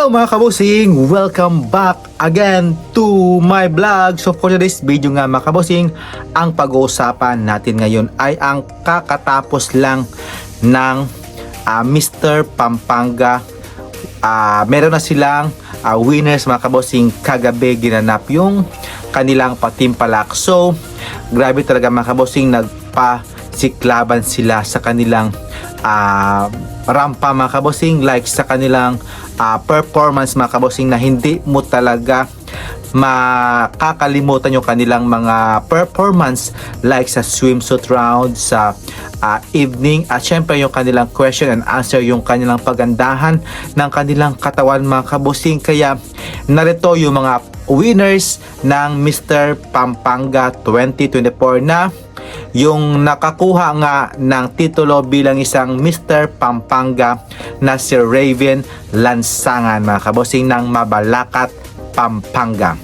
Hello mga kabusing! Welcome back again to my vlog. So for today's video nga mga kabusing, ang pag-uusapan natin ngayon ay ang kakatapos lang ng ah, Mr. Pampanga. Ah, meron na silang ah, winners mga kabusing kagabi ginanap yung kanilang patimpalak. So, grabe talaga mga kabusing nagpa-siklaban sila sa kanilang ah, rampa mga kabosing like sa kanilang ah, performance mga kabosing na hindi mo talaga makakalimutan yung kanilang mga performance like sa swimsuit round sa ah, evening at syempre yung kanilang question and answer yung kanilang pagandahan ng kanilang katawan mga kabosing kaya narito yung mga winners ng Mr. Pampanga 2024 na yung nakakuha nga ng titulo bilang isang Mr. Pampanga na si Raven Lansangan mga kabosing ng Mabalacat, Pampanga.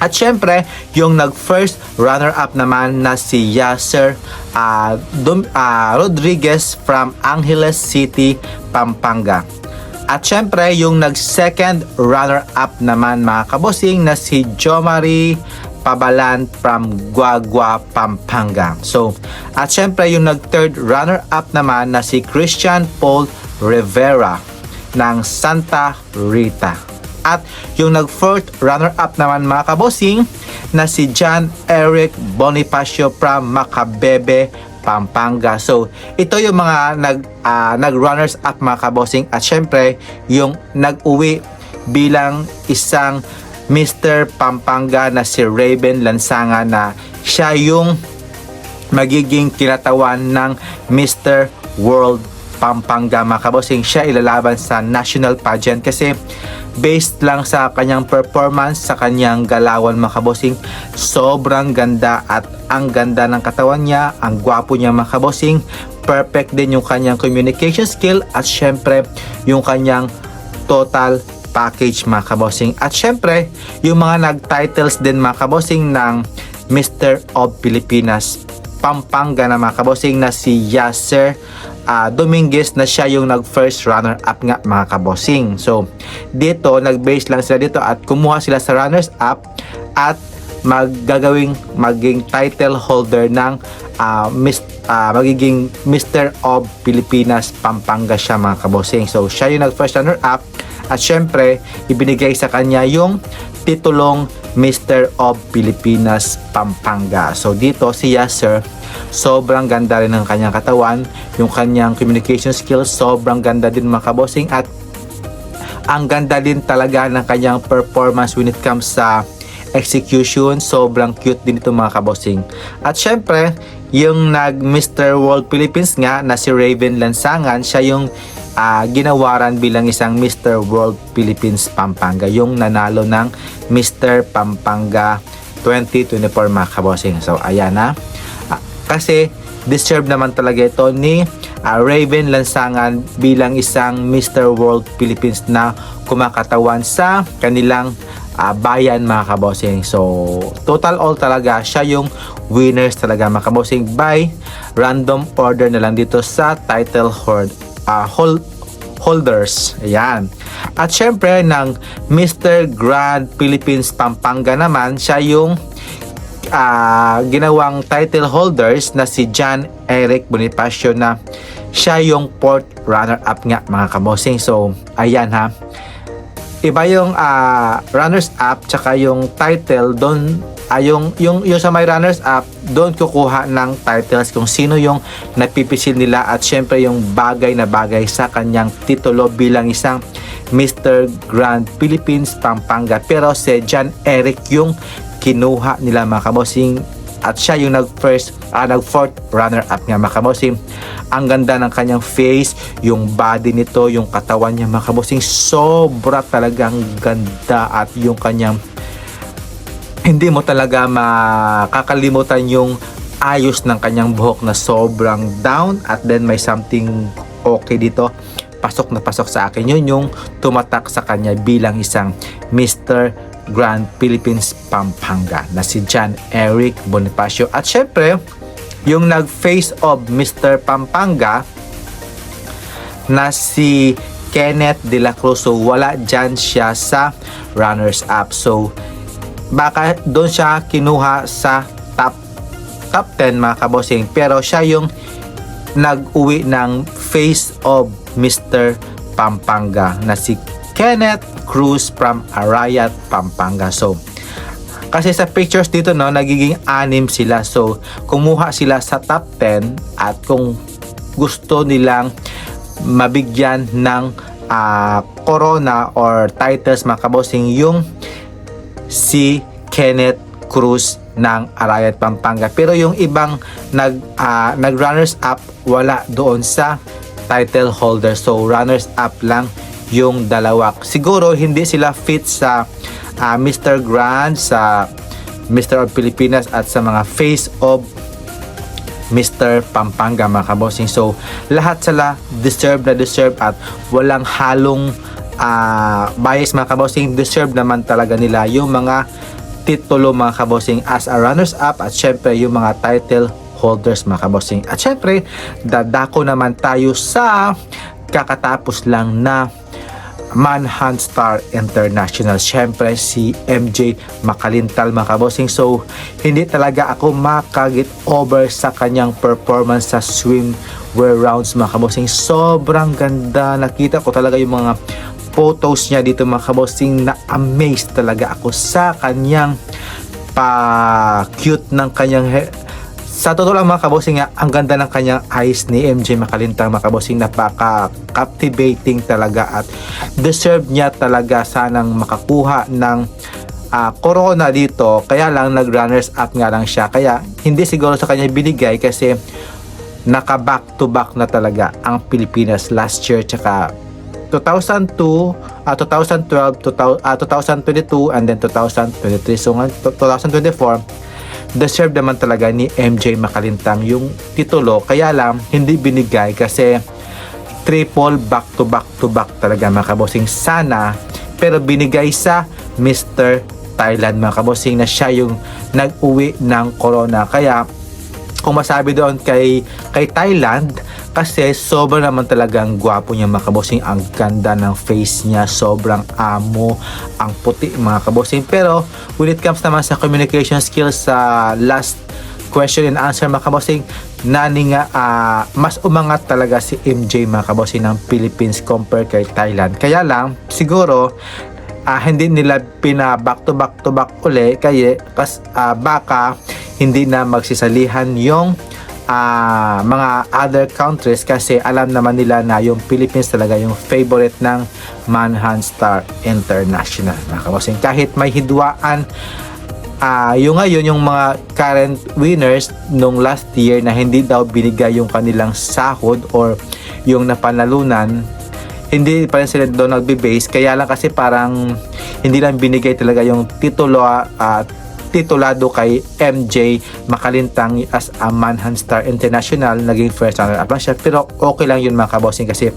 At syempre, yung nag-first runner-up naman na si Yasser ah, Dum- ah, Rodriguez from Angeles City, Pampanga. At syempre, yung nag-second runner-up naman mga kabosing na si Jomari Pabalan from Guagua, Pampanga. So, at syempre yung nag-third runner-up naman na si Christian Paul Rivera ng Santa Rita. At yung nag-fourth runner-up naman mga kabosing na si John Eric Bonifacio from Macabebe, Pampanga. So, ito yung mga nag ah, nag-runners up mga kabosing at syempre yung nag-uwi bilang isang Mr. Pampanga na si Raven Lansangan na siya yung magiging kinatawan ng Mr. World Pampanga mga kabosing. Siya ilalaban sa national pageant kasi based lang sa kanyang performance, sa kanyang galawan mga kabosing, sobrang ganda at ang ganda ng katawan niya, ang gwapo niya mga kabosing, perfect din yung kanyang communication skill at syempre yung kanyang total package mga kabosing. At syempre, yung mga nag-titles din mga kabosing ng Mr. of Pilipinas Pampanga na mga kabosing na si Yasser ah, Dominguez na siya yung nag-first runner-up nga mga kabosing. So, dito, nag-base lang sila dito at kumuha sila sa runners-up at maggagawing maging title holder ng ah, mis, ah, magiging Mr. of Pilipinas Pampanga siya mga kabosing. So, siya yung nag-first runner-up at syempre, ibinigay sa kanya yung titulong Mr. of Pilipinas Pampanga. So dito si Yasser, sobrang ganda rin ng kanyang katawan, yung kanyang communication skills, sobrang ganda din mga kabosing at ang ganda din talaga ng kanyang performance when it comes sa execution. Sobrang cute din ito mga kabosing. At syempre, yung nag Mr. World Philippines nga na si Raven Lansangan, siya yung ah, ginawaran bilang isang Mr. World Philippines Pampanga. Yung nanalo ng Mr. Pampanga 2024 mga kabosing. So, ayan na. Ah, kasi deserve naman talaga ito ni ah, Raven Lansangan bilang isang Mr. World Philippines na kumakatawan sa kanilang ah, bayan mga kabosing. So, total all talaga, siya yung winners talaga mga kabosing by random order na lang dito sa title hold, ah, hold, holders. Ayan. At syempre ng Mr. Grand Philippines Pampanga naman, siya yung ah, ginawang title holders na si John Eric Bonifacio na siya yung fourth runner-up nga mga kabosing. So, ayan ha. Iba yung ah, runners-up tsaka yung title doon ah, yung, yung, yung sa may runners-up doon kukuha ng titles kung sino yung napipisil nila at syempre yung bagay na bagay sa kanyang titulo bilang isang Mr. Grand Philippines Pampanga. Pero si John Eric yung kinuha nila mga kabosing at siya yung nag first ah, nag fourth runner up nga mga kabosing ang ganda ng kanyang face yung body nito yung katawan niya mga kabosing sobra talagang ganda at yung kanyang hindi mo talaga makakalimutan yung ayos ng kanyang buhok na sobrang down at then may something okay dito pasok na pasok sa akin yun yung tumatak sa kanya bilang isang Mr. Grand Philippines Pampanga na si John Eric Bonifacio at syempre yung nag face of Mr. Pampanga na si Kenneth De La Cruz. So, wala dyan siya sa runners-up. So, baka doon siya kinuha sa top top 10 mga kabosing. Pero siya yung nag-uwi ng face of Mr. Pampanga na si Kenneth Cruz from Arayat, Pampanga. So, kasi sa pictures dito no, nagiging anim sila. So, kumuha sila sa top 10 at kung gusto nilang mabigyan ng ah, corona or titles mga kabosing yung si Kenneth Cruz ng Arayat Pampanga. Pero yung ibang nag ah, nag runners up wala doon sa title holder. So runners up lang yung dalawa. Siguro hindi sila fit sa ah, Mr. Grand sa Mr. of Pilipinas at sa mga face of Mr. Pampanga mga kabosing. So, lahat sila deserve na deserve at walang halong ah, bias mga kabosing. Deserve naman talaga nila yung mga titulo mga kabosing as a runners-up at syempre yung mga title holders mga kabosing. At syempre, dadako naman tayo sa kakatapos lang na Manhunt Star International. Siyempre si MJ Makalintal mga kabosing. So hindi talaga ako makagit over sa kanyang performance sa swimwear rounds mga kabosing. Sobrang ganda. Nakita ko talaga yung mga photos niya dito mga kabosing na amazed talaga ako sa kanyang pa cute ng kanyang hair sa totoo lang mga kabosing nga, ang ganda ng kanyang eyes ni MJ Makalintang mga kabosing napaka captivating talaga at deserve niya talaga sanang makakuha ng ah, corona dito. Kaya lang nag runners up nga lang siya. Kaya hindi siguro sa kanya binigay kasi naka back to back na talaga ang Pilipinas last year tsaka 2002, ah, 2012, 2000, ah, 2022 and then 2023 so ngayon 2024 deserve naman talaga ni MJ Makalintang yung titulo. Kaya lang hindi binigay kasi triple back to back to back talaga mga kabosing sana pero binigay sa Mr. Thailand mga kabosing na siya yung nag-uwi ng corona. Kaya kung masabi doon kay kay Thailand kasi sobrang naman talagang gwapo niya mga kabosing ang ganda ng face niya sobrang amo ang puti mga kabosing pero when it comes naman sa communication skills sa last question and answer mga kabosing nani nga ah, mas umangat talaga si MJ mga kabosing ng Philippines compare kay Thailand. Kaya lang siguro ah, hindi nila pina back to back to back uli. Kaya kas, ah, baka hindi na magsisalihan yung ah, mga other countries kasi alam naman nila na yung Philippines talaga yung favorite ng Manhunt Star International mga kahit may hidwaan ah yung ngayon yung mga current winners nung last year na hindi daw binigay yung kanilang sahod or yung napanalunan hindi pa rin sila doon nagbe-base. Kaya lang kasi parang hindi lang binigay talaga yung titulo at titulado kay MJ Makalintang as a Manhunt Star International naging first runner up lang siya. Pero okay lang yun mga kabossing kasi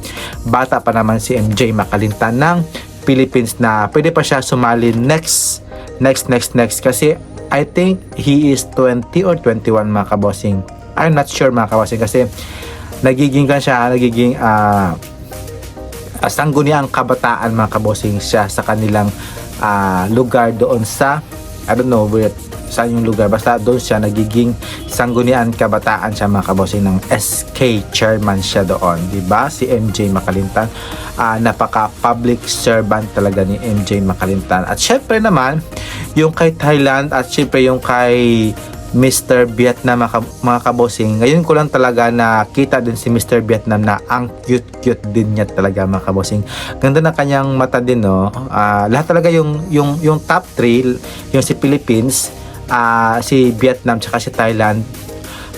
bata pa naman si MJ Makalintang ng Philippines na pwede pa siya sumali next next next next. Kasi I think he is 20 or 21 mga kabossing. I'm not sure mga kabossing kasi nagiging kan siya nagiging uh, sangguniang kabataan mga kabosing siya sa kanilang ah, lugar doon sa I don't know where saan yung lugar. Basta doon siya nagiging sanggunian kabataan siya mga kabosing ng SK chairman siya doon. Ba si MJ Makalintan. Ah, napaka public servant talaga ni MJ Makalintan. At syempre naman yung kay Thailand at syempre yung kay Mr. Vietnam mga, mga kabosing. Ngayon ko lang talaga nakita din si Mr. Vietnam na ang cute-cute din niya talaga mga kabosing. Ganda ng kanyang mata din no. Ah, lahat talaga yung yung yung top 3, yung si Philippines, ah, si Vietnam tsaka si Thailand.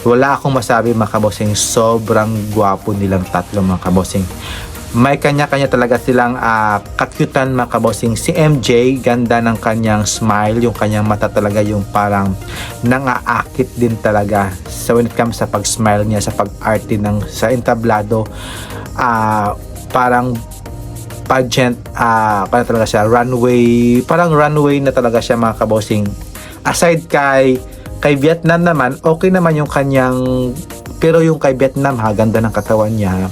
Wala akong masabi mga kabosing. Sobrang gwapo nilang tatlo mga kabosing may kanya-kanya talaga silang ah, kakyutan mga kabosing. Si MJ, ganda ng kanyang smile, yung kanyang mata talaga yung parang nangaakit din talaga. So when it comes sa pag-smile niya, sa pag-arte ng sa entablado, ah parang pageant, ah parang talaga siya, runway, parang runway na talaga siya mga kabosing. Aside kay kay Vietnam naman, okay naman yung kanyang pero yung kay Vietnam ha, ganda ng katawan niya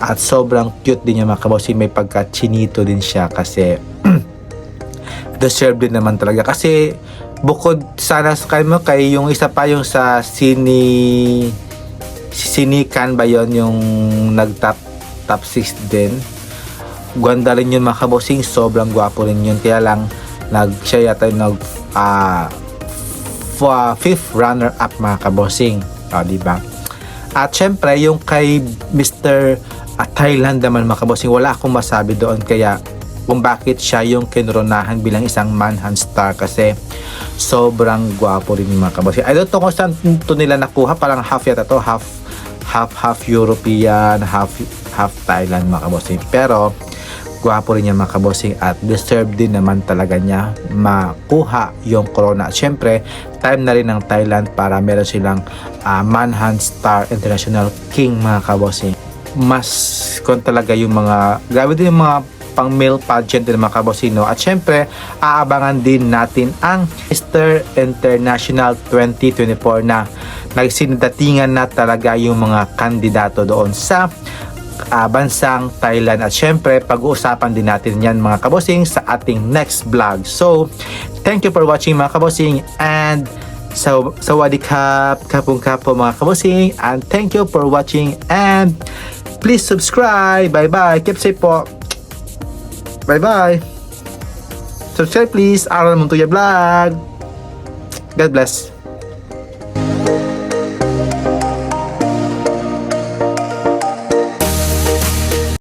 At sobrang cute din niya mga kabossing. May pagka chinito din siya kasi deserve din naman talaga. Kasi bukod sana sa kay mo kay yung isa pa yung sa sini sinikan ba yon yung nag-top top 6 din. Ganda rin yun mga kabosing. Sobrang gwapo rin yun. Kaya lang nag siya yata yung nag ah, f- fifth runner up mga kabosing. O, di ba? At syempre, yung kay Mr. ah, Thailand naman mga kabosing, wala akong masabi doon. Kaya kung bakit siya yung kinoronahan bilang isang manhunt star kasi sobrang gwapo rin mga kabosing. I don't know kung saan to nila nakuha. Parang half yata to. Half, half, half European, half, half Thailand mga kabosing. Pero, gwapo rin yan mga kabosing at deserve din naman talaga niya makuha yung corona. At syempre, time na rin ng Thailand para meron silang ah, Manhunt Star International King mga kabosing. Mas kon talaga yung mga, grabe din yung mga pang male pageant din mga kabosing. No? At syempre, aabangan din natin ang Mr. International 2024 na nagsinidatingan na talaga yung mga kandidato doon sa ah, bansang Thailand. At syempre, pag-uusapan din natin yan mga kabosing sa ating next vlog. So, thank you for watching mga kabosing and so, sawadee kap, kapong kapo mga kabosing and thank you for watching and please subscribe. Bye-bye. Keep safe po. Bye-bye. Subscribe please. Aral Montoya Vlog. God bless.